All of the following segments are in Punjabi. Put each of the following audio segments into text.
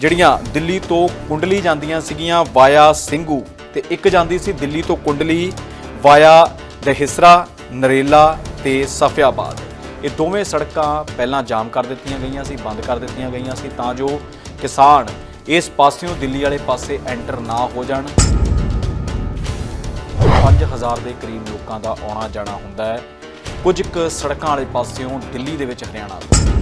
ਜਿਹੜੀਆਂ ਦਿੱਲੀ ਤੋਂ ਕੁੰਡਲੀ ਜਾਂਦੀਆਂ ਸੀਗੀਆਂ ਵਾਇਆ ਸਿੰਘੂ ਤੇ ਇੱਕ ਜਾਂਦੀ ਸੀ ਦਿੱਲੀ ਤੋਂ ਕੁੰਡਲੀ ਵਾਇਆ ਦਹਿਸਰਾ, ਨਰੇਲਾ ਤੇ ਸਫਿਆਬਾਦ। ਇਹ ਦੋਵੇਂ ਸੜਕਾਂ ਪਹਿਲਾਂ ਜਾਮ ਕਰ ਦਿੱਤੀਆਂ ਗਈਆਂ ਸੀ, ਬੰਦ ਕਰ ਦਿੱਤੀਆਂ ਗਈਆਂ ਸੀ ਤਾਂ ਜੋ ਕਿਸਾਨ ਇਸ ਪਾਸਿਓਂ ਦਿੱਲੀ ਵਾਲੇ ਪਾਸੇ ਐਂਟਰ ਨਾ ਹੋ ਜਾਣ। 5000 ਦੇ ਕਰੀਬ ਲੋਕਾਂ ਦਾ ਆਉਣਾ ਜਾਣਾ ਹੁੰਦਾ ਹੈ। ਕੁਝ ਕੁ ਸੜਕਾਂ ਵਾਲੇ ਪਾਸਿਓਂ ਦਿੱਲੀ ਦੇ ਵਿੱਚ ਹਰਿਆਣਾ। ਤੋਂ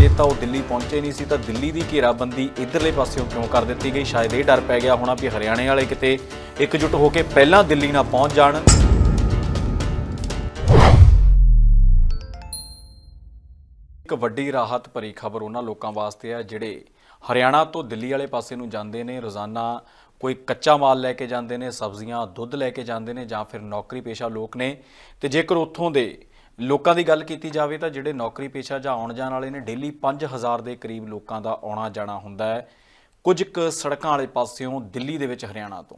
ਕਿ ਤਾਂ ਉਹ ਦਿੱਲੀ ਪਹੁੰਚੇ ਨਹੀਂ ਸੀ, ਤਾਂ ਦਿੱਲੀ ਦੀ ਘੇਰਾਬੰਦੀ ਇਧਰਲੇ ਪਾਸਿਓਂ ਕਿਉਂ ਕਰ ਦਿੱਤੀ ਗਈ? ਸ਼ਾਇਦ ਇਹ ਡਰ ਪੈ ਗਿਆ ਹੋਣਾ ਵੀ ਹਰਿਆਣੇ ਵਾਲੇ ਕਿਤੇ ਇਕਜੁੱਟ ਹੋ ਕੇ ਪਹਿਲਾਂ ਦਿੱਲੀ ਨਾ ਪਹੁੰਚ ਜਾਣ। ਇੱਕ ਵੱਡੀ ਰਾਹਤ ਭਰੀ ਖਬਰ ਉਹਨਾਂ ਲੋਕਾਂ ਵਾਸਤੇ ਹੈ, ਜਿਹੜੇ ਹਰਿਆਣਾ ਤੋਂ ਦਿੱਲੀ ਵਾਲੇ ਪਾਸੇ ਨੂੰ ਜਾਂਦੇ ਨੇ, ਰੋਜ਼ਾਨਾ ਕੋਈ ਕੱਚਾ ਮਾਲ ਲੈ ਕੇ ਜਾਂਦੇ ਨੇ, ਸਬਜ਼ੀਆਂ, ਦੁੱਧ ਲੈ ਕੇ ਜਾਂਦੇ ਨੇ ਜਾਂ ਫਿਰ ਨੌਕਰੀ ਪੇਸ਼ਾ ਲੋਕ ਨੇ। ਤੇ ਜੇਕਰ ਉੱਥੋਂ ਦੇ ਲੋਕਾਂ ਦੀ ਗੱਲ ਕੀਤੀ ਜਾਵੇ ਤਾਂ ਜਿਹੜੇ ਨੌਕਰੀ ਪੇਸ਼ਾ ਜਾਂ ਆਉਣ ਜਾਣ ਵਾਲੇ ਨੇ, ਡੇਲੀ 5000 ਦੇ ਕਰੀਬ ਲੋਕਾਂ ਦਾ ਆਉਣਾ ਜਾਣਾ ਹੁੰਦਾ ਹੈ। ਕੁਝ ਕੁ ਸੜਕਾਂ ਵਾਲੇ ਪਾਸਿਓਂ ਦਿੱਲੀ ਦੇ ਵਿੱਚ ਹਰਿਆਣਾ ਤੋਂ।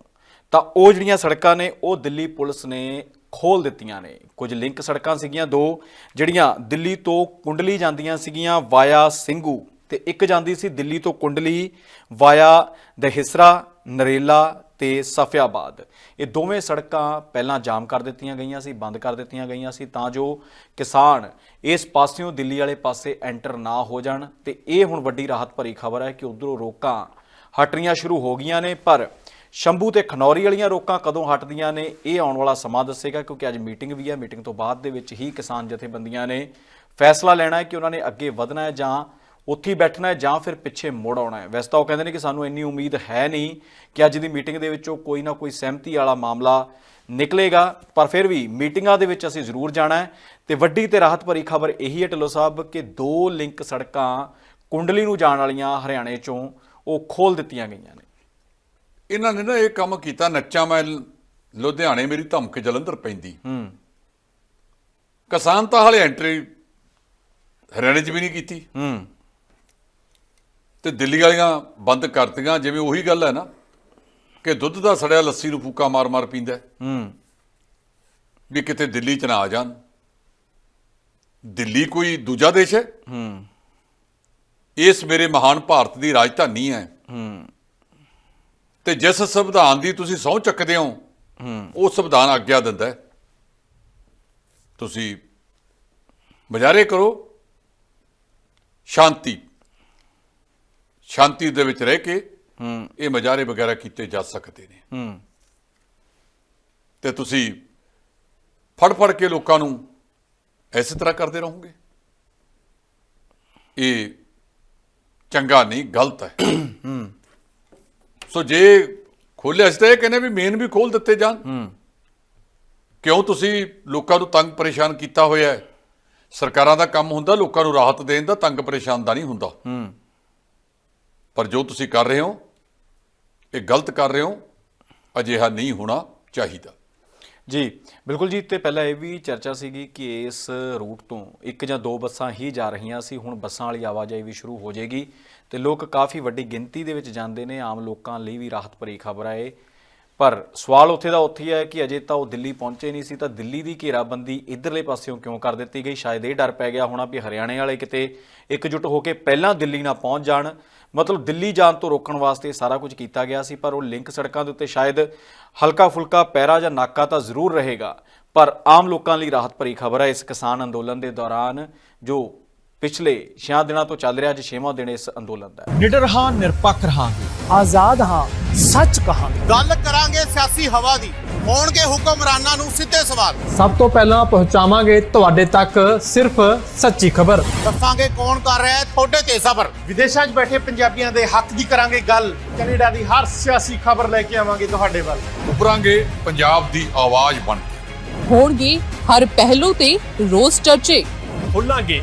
ਤਾਂ ਉਹ ਜਿਹੜੀਆਂ ਸੜਕਾਂ ਨੇ, ਉਹ ਦਿੱਲੀ ਪੁਲਿਸ ਨੇ ਖੋਲ ਦਿੱਤੀਆਂ ਨੇ। ਕੁਝ ਲਿੰਕ ਸੜਕਾਂ ਸੀਗੀਆਂ, ਦੋ ਜਿਹੜੀਆਂ ਦਿੱਲੀ ਤੋਂ ਕੁੰਡਲੀ ਜਾਂਦੀਆਂ ਸੀਗੀਆਂ ਵਾਇਆ ਸਿੰਘੂ ਤੇ ਇੱਕ ਜਾਂਦੀ ਸੀ ਦਿੱਲੀ ਤੋਂ ਕੁੰਡਲੀ ਵਾਇਆ ਦਹਿਸਰਾ, ਨਰੇਲਾ ਤੇ ਸਫਿਆਬਾਦ। ਇਹ ਦੋਵੇਂ ਸੜਕਾਂ ਪਹਿਲਾਂ ਜਾਮ ਕਰ ਦਿੱਤੀਆਂ ਗਈਆਂ ਸੀ, ਬੰਦ ਕਰ ਦਿੱਤੀਆਂ ਗਈਆਂ ਸੀ ਤਾਂ ਜੋ ਕਿਸਾਨ ਇਸ ਪਾਸਿਓਂ ਦਿੱਲੀ ਵਾਲੇ ਪਾਸੇ ਐਂਟਰ ਨਾ ਹੋ ਜਾਣ ਤੇ ਇਹ ਹੁਣ ਵੱਡੀ ਰਾਹਤ ਭਰੀ ਖਬਰ ਹੈ ਕਿ ਉਧਰੋਂ ਰੋਕਾਂ ਹਟਣੀਆਂ ਸ਼ੁਰੂ ਹੋ ਗਈਆਂ ਨੇ, ਪਰ ਸ਼ੰਭੂ ਤੇ ਖਨੌਰੀ ਵਾਲੀਆਂ ਰੋਕਾਂ ਕਦੋਂ ਹਟਦੀਆਂ ਨੇ ਇਹ ਆਉਣ ਵਾਲਾ ਸਮਾਂ ਦੱਸੇਗਾ ਕਿਉਂਕਿ ਅੱਜ ਮੀਟਿੰਗ ਵੀ ਹੈ। ਮੀਟਿੰਗ ਤੋਂ ਬਾਅਦ ਦੇ ਵਿੱਚ ਹੀ ਕਿਸਾਨ ਜਥੇਬੰਦੀਆਂ ਨੇ ਫੈਸਲਾ ਲੈਣਾ ਹੈ ਕਿ ਉਹਨਾਂ ਨੇ ਅੱਗੇ ਵਧਣਾ ਹੈ ਜਾਂ ਉੱਥੇ ਬੈਠਣਾ ਹੈ ਜਾਂ ਫਿਰ ਪਿੱਛੇ ਮੁੜ ਆਉਣਾ ਹੈ। ਵੈਸੇ ਤਾਂ ਉਹ ਕਹਿੰਦੇ ਨੇ ਕਿ ਸਾਨੂੰ ਇੰਨੀ ਉਮੀਦ ਹੈ ਨਹੀਂ ਕਿ ਅੱਜ ਦੀ ਮੀਟਿੰਗ ਦੇ ਵਿੱਚੋਂ ਕੋਈ ਨਾ ਕੋਈ ਸਹਿਮਤੀ ਵਾਲਾ ਮਾਮਲਾ ਨਿਕਲੇਗਾ ਪਰ ਫਿਰ ਵੀ ਮੀਟਿੰਗਾਂ ਦੇ ਵਿੱਚ ਅਸੀਂ ਜ਼ਰੂਰ ਜਾਣਾ ਹੈ। ਤੇ ਵੱਡੀ ਤੇ ਰਾਹਤ ਭਰੀ ਖਬਰ ਇਹੀ ਹੈ ਢਿੱਲੋਂ ਸਾਹਿਬ ਕਿ ਦੋ ਲਿੰਕ ਸੜਕਾਂ ਕੁੰਡਲੀ ਨੂੰ ਜਾਣ ਵਾਲੀਆਂ ਹਰਿਆਣੇ ਚੋਂ ਉਹ ਖੋਲ ਦਿੱਤੀਆਂ ਗਈਆਂ ਨੇ। ਇਹਨਾਂ ਨੇ ਨਾ ਇਹ ਕੰਮ ਕੀਤਾ ਨੱਚਾ ਮੈਂ ਲੁਧਿਆਣੇ ਮੇਰੀ ਧਮਕ ਜਲੰਧਰ ਪੈਂਦੀ। ਹੂੰ। ਕਿਸਾਨ ਤਾਂ ਹਾਲੇ ਐਂਟਰੀ ਹਰਿਆਣੇ 'ਚ ਵੀ ਨਹੀਂ ਕੀਤੀ। ਹੂੰ। ਤੇ ਦਿੱਲੀ ਵਾਲੀਆਂ ਬੰਦ ਕਰਤੀਆਂ ਜਿਵੇਂ ਉਹੀ ਗੱਲ ਹੈ ਨਾ ਕਿ ਦੁੱਧ ਦਾ ਸੜਿਆ ਲੱਸੀ ਨੂੰ ਫੂਕਾ ਮਾਰ-ਮਾਰ ਪੀਂਦਾ ਹੈ। ਵੀ ਕਿਤੇ ਦਿੱਲੀ 'ਚ ਨਾ ਆ ਜਾਣ। ਦਿੱਲੀ ਕੋਈ ਦੂਜਾ ਦੇਸ਼ ਹੈ। ਹੂੰ। ਇਸ ਮੇਰੇ ਮਹਾਨ ਭਾਰਤ ਦੀ ਰਾਜਧਾਨੀ ਹੈ। ਹੂੰ। ਤੇ ਜਿਸ ਸੰਵਿਧਾਨ ਦੀ ਤੁਸੀਂ ਸਹੁੰ ਚੱਕਦੇ ਹੋ ਹੂੰ। ਉਹ ਸੰਵਿਧਾਨ ਆਗਿਆ ਦਿੰਦਾ ਹੈ। ਤੁਸੀਂ ਮੁਜ਼ਾਹਰੇ ਕਰੋ। ਸ਼ਾਂਤੀ। ਸ਼ਾਂਤੀ ਦੇ ਵਿੱਚ ਰਹਿ ਕੇ ਹੂੰ। ਇਹ ਮੁਜ਼ਾਹਰੇ ਵਗੈਰਾ ਕੀਤੇ ਜਾ ਸਕਦੇ ਨੇ। ਹੂੰ। ਤੇ ਤੁਸੀਂ ਫੜ ਫੜ ਕੇ ਲੋਕਾਂ ਨੂੰ ਐਸੇ ਤਰ੍ਹਾਂ ਕਰਦੇ ਰਹੋਗੇ? ਇਹ ਚੰਗਾ ਨਹੀਂ ਗਲਤ ਹੈ। ਸੋ ਜੇ ਖੋਲਿਆ ਸੀ ਤਾਂ ਇਹ ਕਹਿੰਦੇ ਵੀ ਮੇਨ ਵੀ ਖੋਲ ਦਿੱਤੇ ਜਾਣ। ਹੂੰ। ਕਿਉਂ ਤੁਸੀਂ ਲੋਕਾਂ ਨੂੰ ਤੰਗ ਪਰੇਸ਼ਾਨ ਕੀਤਾ ਹੋਇਆ ਹੈ? ਸਰਕਾਰਾਂ ਦਾ ਕੰਮ ਹੁੰਦਾ ਲੋਕਾਂ ਨੂੰ ਰਾਹਤ ਦੇਣ ਦਾ ਤੰਗ ਪਰੇਸ਼ਾਨ ਦਾ ਨਹੀਂ ਹੁੰਦਾ। ਹੂੰ। ਪਰ ਜੋ ਤੁਸੀਂ ਕਰ ਰਹੇ ਹੋ, ਇਹ ਗਲਤ ਕਰ ਰਹੇ ਹੋ, ਅਜਿਹਾ ਨਹੀਂ ਹੋਣਾ ਚਾਹੀਦਾ। ਜੀ, ਬਿਲਕੁਲ ਜੀ, ਤੇ ਪਹਿਲਾਂ ਇਹ ਵੀ ਚਰਚਾ ਸੀਗੀ ਕਿ ਇਸ ਰੂਟ ਤੋਂ ਇੱਕ ਜਾਂ ਦੋ ਬੱਸਾਂ ਹੀ ਜਾ ਰਹੀਆਂ ਸੀ, ਹੁਣ ਬੱਸਾਂ ਵਾਲੀ ਆਵਾਜਾਈ ਵੀ ਸ਼ੁਰੂ ਹੋ ਜਾਏਗੀ, ਤੇ ਲੋਕ ਕਾਫੀ ਵੱਡੀ ਗਿਣਤੀ ਦੇ ਵਿੱਚ ਜਾਂਦੇ ਨੇ, ਆਮ ਲੋਕਾਂ ਲਈ ਵੀ ਰਾਹਤ ਭਰੀ ਖਬਰ ਹੈ ਇਹ। ਪਰ ਸਵਾਲ ਉੱਥੇ ਦਾ ਉੱਥੇ ਹੀ ਹੈ ਕਿ ਅਜੇ ਤਾਂ ਉਹ ਦਿੱਲੀ ਪਹੁੰਚੇ ਨਹੀਂ ਸੀ, ਤਾਂ ਦਿੱਲੀ ਦੀ ਘੇਰਾਬੰਦੀ ਇਧਰਲੇ ਪਾਸਿਓਂ ਕਿਉਂ ਕਰ ਦਿੱਤੀ ਗਈ? ਸ਼ਾਇਦ ਇਹ ਡਰ ਪੈ ਗਿਆ ਹੋਣਾ ਵੀ ਹਰਿਆਣੇ ਵਾਲੇ ਕਿਤੇ ਇਕਜੁੱਟ ਹੋ ਕੇ ਪਹਿਲਾਂ ਦਿੱਲੀ ਨਾ ਪਹੁੰਚ ਜਾਣ। ਮਤਲਬ ਦਿੱਲੀ ਜਾਣ ਤੋਂ ਰੋਕਣ ਵਾਸਤੇ ਸਾਰਾ ਕੁਝ ਕੀਤਾ ਗਿਆ ਸੀ, ਪਰ ਉਹ ਲਿੰਕ ਸੜਕਾਂ ਦੇ ਉੱਤੇ ਸ਼ਾਇਦ ਹਲਕਾ ਫੁਲਕਾ ਪੈਰਾ ਜਾਂ ਨਾਕਾ ਤਾਂ ਜ਼ਰੂਰ ਰਹੇਗਾ। ਪਰ ਆਮ ਲੋਕਾਂ ਲਈ ਰਾਹਤ ਭਰੀ ਖਬਰ ਹੈ ਇਸ ਕਿਸਾਨ ਅੰਦੋਲਨ ਦੇ ਦੌਰਾਨ ਜੋ ਪਿਛਲੇ 6 ਦਿਨਾਂ ਤੋਂ ਚੱਲ ਰਿਹਾ ਅੱਜ 6ਵਾਂ ਦਿਨ ਇਸ ਅੰਦੋਲਨ ਦਾ। ਨਿਡਰ ਹਾਂ ਨਿਰਪੱਖ ਰਹਾਂਗੇ। ਆਜ਼ਾਦ ਹਾਂ ਸੱਚ ਕਹਾਂਗੇ। ਗੱਲ ਕਰਾਂਗੇ ਸਿਆਸੀ ਹਵਾ ਦੀ। ਹੋਣਗੇ ਹੁਕਮਰਾਨਾਂ ਨੂੰ ਸਿੱਧੇ ਸਵਾਲ। ਸਭ ਤੋਂ ਪਹਿਲਾਂ ਪਹੁੰਚਾਵਾਂਗੇ ਤੁਹਾਡੇ ਤੱਕ ਸਿਰਫ ਸੱਚੀ ਖਬਰ। ਦੱਸਾਂਗੇ ਕੌਣ ਕਰ ਰਿਹਾ ਹੈ ਤੁਹਾਡੇ ਤੇ ਸਬਰ। ਵਿਦੇਸ਼ਾਂ 'ਚ ਬੈਠੇ ਪੰਜਾਬੀਆਂ ਦੇ ਹੱਕ ਦੀ ਕਰਾਂਗੇ ਗੱਲ। ਕੈਨੇਡਾ ਦੀ ਹਰ ਸਿਆਸੀ ਖਬਰ ਲੈ ਕੇ ਆਵਾਂਗੇ ਤੁਹਾਡੇ ਵੱਲ। ਉਭਰਾਂਗੇ ਪੰਜਾਬ ਦੀ ਆਵਾਜ਼ ਬਣ ਕੇ। ਹੋਣਗੇ ਹਰ ਪਹਿਲੂ ਤੇ ਰੋਜ਼ ਚਰਚੇ। ਖੁੱਲਾਂਗੇ